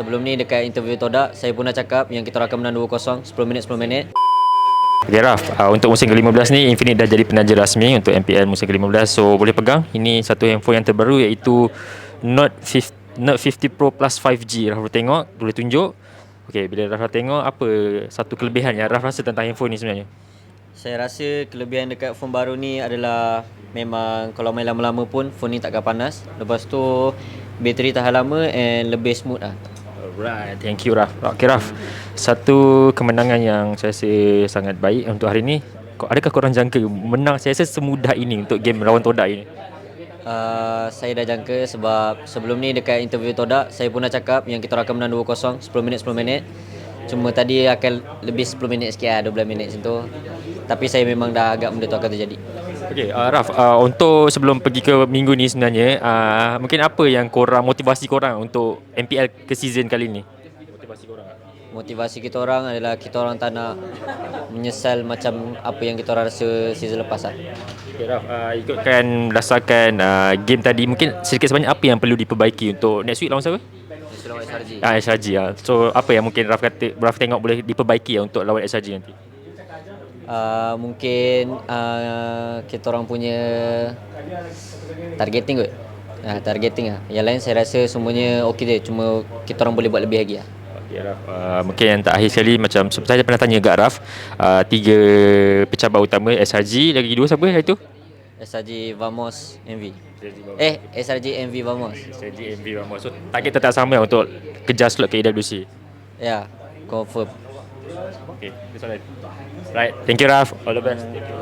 sebelum ni dekat interview Todak saya pun dah cakap yang kita akan menang 2-0 10 minit 10 minit. Okay Raf, uh, untuk musim ke-15 ni Infinite dah jadi penaja rasmi untuk MPL musim ke-15 So boleh pegang Ini satu handphone yang terbaru iaitu Note 50, Note 50 Pro Plus 5G Raf boleh tengok, boleh tunjuk Okay, bila Raf tengok apa satu kelebihan yang Raf rasa tentang handphone ni sebenarnya Saya rasa kelebihan dekat phone baru ni adalah memang kalau main lama-lama pun phone ni takkan panas. Lepas tu bateri tahan lama and lebih smooth lah. Alright, thank you Raf Okay Raf, satu kemenangan yang saya rasa sangat baik untuk hari ni Ko- Adakah korang jangka menang saya rasa semudah ini untuk game lawan Todak ini? Uh, saya dah jangka sebab sebelum ni dekat interview Todak saya pun dah cakap yang kita akan menang 2-0 10 minit 10 minit. Cuma tadi akan lebih 10 minit sikit lah 12 minit macam tu. Tapi saya memang dah agak benda tu akan terjadi. Okay, uh, Raf, uh, untuk sebelum pergi ke minggu ni sebenarnya, uh, mungkin apa yang korang, motivasi korang untuk MPL ke season kali ni? Motivasi korang? Motivasi kita orang adalah kita orang tak nak menyesal macam apa yang kita orang rasa season lepas lah. Okay, Raf, uh, ikutkan berdasarkan uh, game tadi, mungkin sedikit sebanyak apa yang perlu diperbaiki untuk next week lawan siapa? Sulawesi SRG. Ah, SRG lah. So, apa yang mungkin Raf kata, Raf tengok boleh diperbaiki lah untuk lawan SRG nanti? Uh, mungkin uh, kita orang punya targeting kot. Uh, targeting lah. Yang lain saya rasa semuanya okey je. Cuma kita orang boleh buat lebih lagi lah. Okay, Raf. Uh, mungkin yang terakhir sekali macam saya pernah tanya kat Raf uh, tiga pecabar utama SRG lagi dua siapa itu? SRG Vamos MV. Eh, SRG MV Vamos. SRG MV Ramos. So target tetap sama untuk kejar slot ke AWC. Ya, confirm. Okay, that's alright. Right, thank you, Raf. All the best. Thank you.